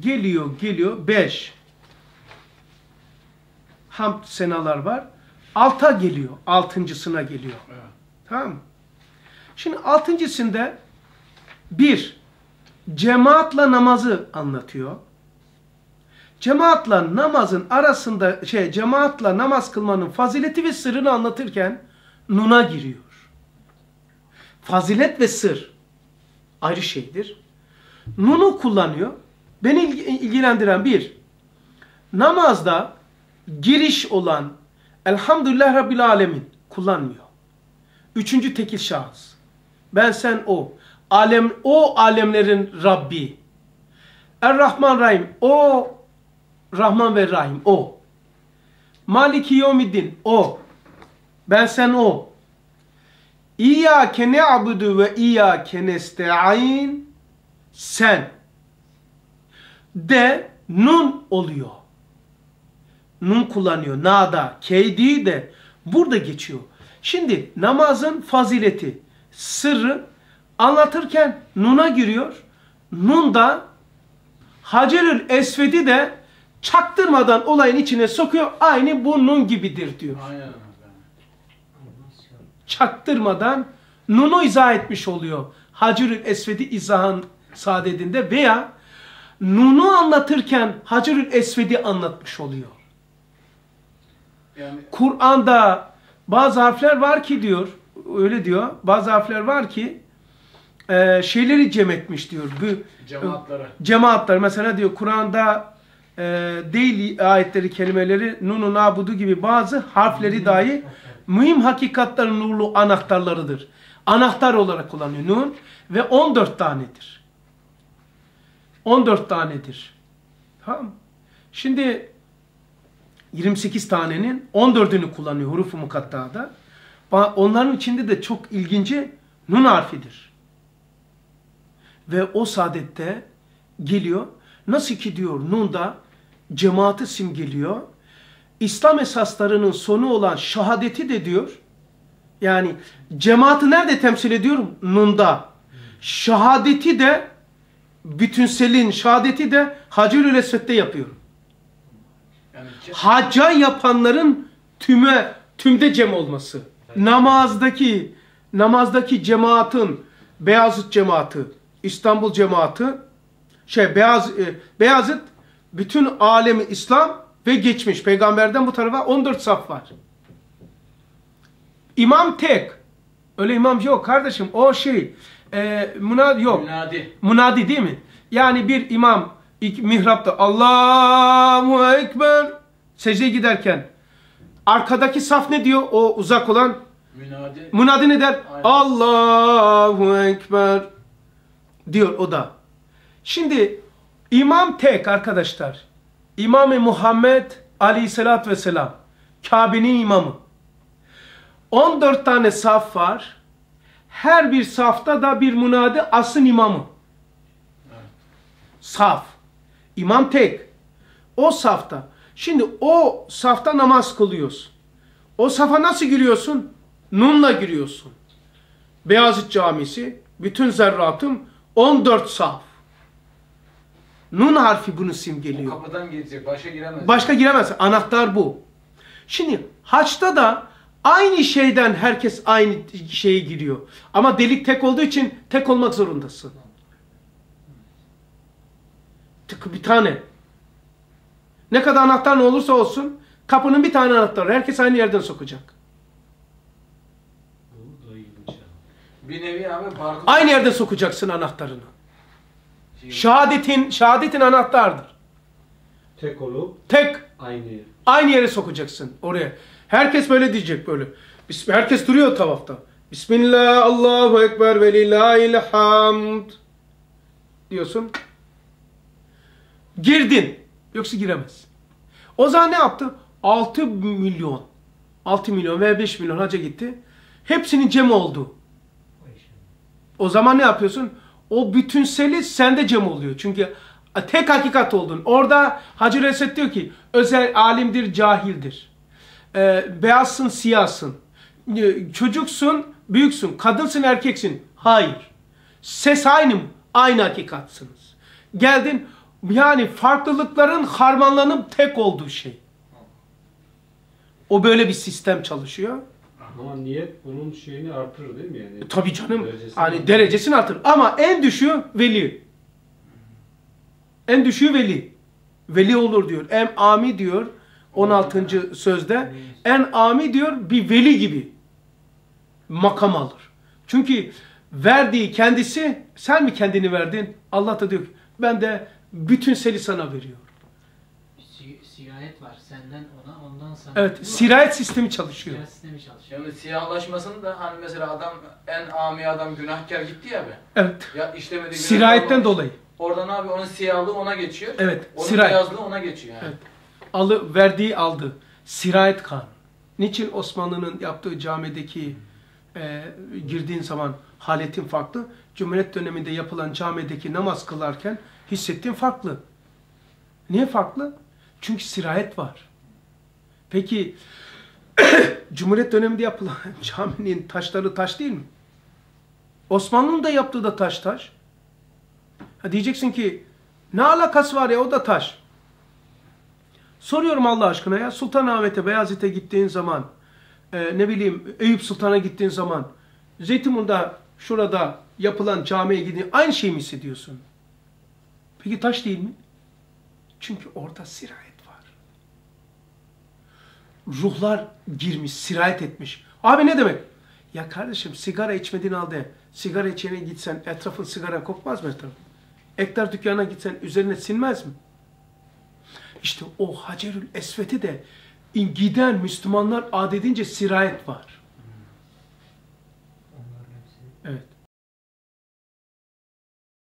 Geliyor geliyor 5. Hamd senalar var. Alta geliyor. Altıncısına geliyor. Evet. Tamam mı? Şimdi altıncısında bir, cemaatla namazı anlatıyor. Cemaatla namazın arasında şey cemaatla namaz kılmanın fazileti ve sırrını anlatırken nuna giriyor. Fazilet ve sır ayrı şeydir. Nunu kullanıyor. Beni ilgi- ilgilendiren bir, namazda giriş olan Elhamdülillah Rabbil Alemin kullanmıyor. Üçüncü tekil şahıs. Ben sen o. Alem, o alemlerin Rabbi. Er-Rahman Rahim. O Rahman ve Rahim. O. Maliki Yevmiddin. O. Ben sen o. İyyâke ne'abudu ve iyyâke nesta'in. Sen. De nun oluyor. Nun kullanıyor. Na'da. K'di de burada geçiyor. Şimdi namazın fazileti, sırrı anlatırken nuna giriyor. Nun da Hacerül Esved'i de çaktırmadan olayın içine sokuyor. Aynı bu nun gibidir diyor. Aynen. Çaktırmadan nunu izah etmiş oluyor. Hacerül Esved'i izahın saadetinde veya nunu anlatırken Hacerül Esved'i anlatmış oluyor. Yani Kur'an'da bazı harfler var ki diyor, öyle diyor, bazı harfler var ki e, şeyleri cem etmiş diyor. Bu cemaatlara. cemaatler mesela diyor Kur'an'da e, değil ayetleri, kelimeleri, nunu, nabudu gibi bazı harfleri dahi mühim hakikatlerin nurlu anahtarlarıdır. Anahtar olarak kullanıyor nun ve 14 tanedir. 14 tanedir. Tamam. Şimdi 28 tanenin 14'ünü kullanıyor hurufu mukattada. Onların içinde de çok ilginci nun harfidir. Ve o saadette geliyor. Nasıl ki diyor Nun'da cemaati simgeliyor. İslam esaslarının sonu olan şahadeti de diyor. Yani cemaati nerede temsil ediyorum? Nun'da. Şahadeti de bütünselin şahadeti de Hacerül Esved'de yapıyorum. Yani Hacca yapanların tüme tümde cem olması. Namazdaki namazdaki cemaatin Beyazıt cemaati, İstanbul cemaati şey Beyaz e, Beyazıt bütün alemi İslam ve geçmiş peygamberden bu tarafa 14 saf var. İmam tek. Öyle imam yok kardeşim. O şey e, münadi yok. Münadi. Munadi değil mi? Yani bir imam ilk mihrapta Allahu Ekber secdeye giderken arkadaki saf ne diyor? O uzak olan Münadi. munadi ne der? Aynen. Allahu Ekber diyor o da. Şimdi imam tek arkadaşlar. İmam-ı Muhammed aleyhissalatü vesselam. Kabe'nin imamı. 14 tane saf var. Her bir safta da bir munadi asın imamı. Saf. İmam tek. O safta. Şimdi o safta namaz kılıyorsun. O safa nasıl giriyorsun? Nunla giriyorsun. Beyazıt Camisi, bütün zerratım 14 saf. Nun harfi bunu O simgeliyor. kapıdan girecek. Başa giremez. Başka giremez. Anahtar bu. Şimdi haçta da aynı şeyden herkes aynı şeye giriyor. Ama delik tek olduğu için tek olmak zorundasın. Tık bir tane. Ne kadar anahtar ne olursa olsun kapının bir tane anahtarı. Herkes aynı yerden sokacak. Bir nevi abi barkod. Aynı yerden sokacaksın anahtarını. Şehadetin, şehadetin anahtardır. Tek olup Tek aynı yer. Aynı yere sokacaksın oraya. Herkes böyle diyecek böyle. Herkes duruyor tavafta. Bismillah, Allahu Ekber ve lillahil hamd. Diyorsun. Girdin. Yoksa giremez. O zaman ne yaptı? 6 milyon. 6 milyon veya 5 milyon haca gitti. Hepsinin cem oldu. O zaman ne yapıyorsun? O bütünseli sende cem oluyor. Çünkü tek hakikat oldun. Orada Hacı Reset diyor ki özel alimdir, cahildir. Ee, beyazsın, siyahsın. Ee, Çocuksun, büyüksün. Kadınsın, erkeksin. Hayır. Ses aynı mı? Aynı hakikatsınız. geldin yani farklılıkların harmanlanıp tek olduğu şey. O böyle bir sistem çalışıyor. Ama niyet bunun şeyini artırır değil mi yani? E, Tabii canım. Derecesini hani artırır. derecesini artır. Ama en düşüğü veli. En düşüğü veli. Veli olur diyor. En ami diyor 16. sözde. En ami diyor bir veli gibi makam alır. Çünkü verdiği kendisi sen mi kendini verdin? Allah da diyor ki ben de bütün seni sana veriyorum. Si- Sirayet var senden ona ondan sana. Evet, sirayet sistemi çalışıyor. Sirayet sistemi çalışıyor. Şimdi siyahlaşmasını da hani mesela adam en ami adam günahkar gitti ya be. Evet. Ya işlemediği Sirayetten dolayı. Oradan abi onun siyahlığı ona geçiyor. Evet, Onun sirayet. beyazlığı ona geçiyor yani. Evet. Alı, verdiği aldı. Sirayet kanunu. Niçin Osmanlı'nın yaptığı camideki e, girdiğin zaman haletin farklı? Cumhuriyet döneminde yapılan camideki namaz kılarken hissettiğin farklı. Niye farklı? Çünkü sirayet var. Peki Cumhuriyet döneminde yapılan caminin taşları taş değil mi? Osmanlı'nın da yaptığı da taş taş. Ha diyeceksin ki ne alakası var ya o da taş. Soruyorum Allah aşkına ya Sultanahmet'e Beyazıt'a gittiğin zaman e, ne bileyim Eyüp Sultan'a gittiğin zaman Zeytinburnu'da şurada yapılan camiye gidin aynı şeyi mi hissediyorsun? Peki taş değil mi? Çünkü orada sirayet var. Ruhlar girmiş, sirayet etmiş. Abi ne demek? Ya kardeşim sigara içmediğin halde sigara içene gitsen etrafın sigara kokmaz mı etrafın? Ektar dükkanına gitsen üzerine sinmez mi? İşte o Hacerül Esvet'i de giden Müslümanlar adedince sirayet var. Evet.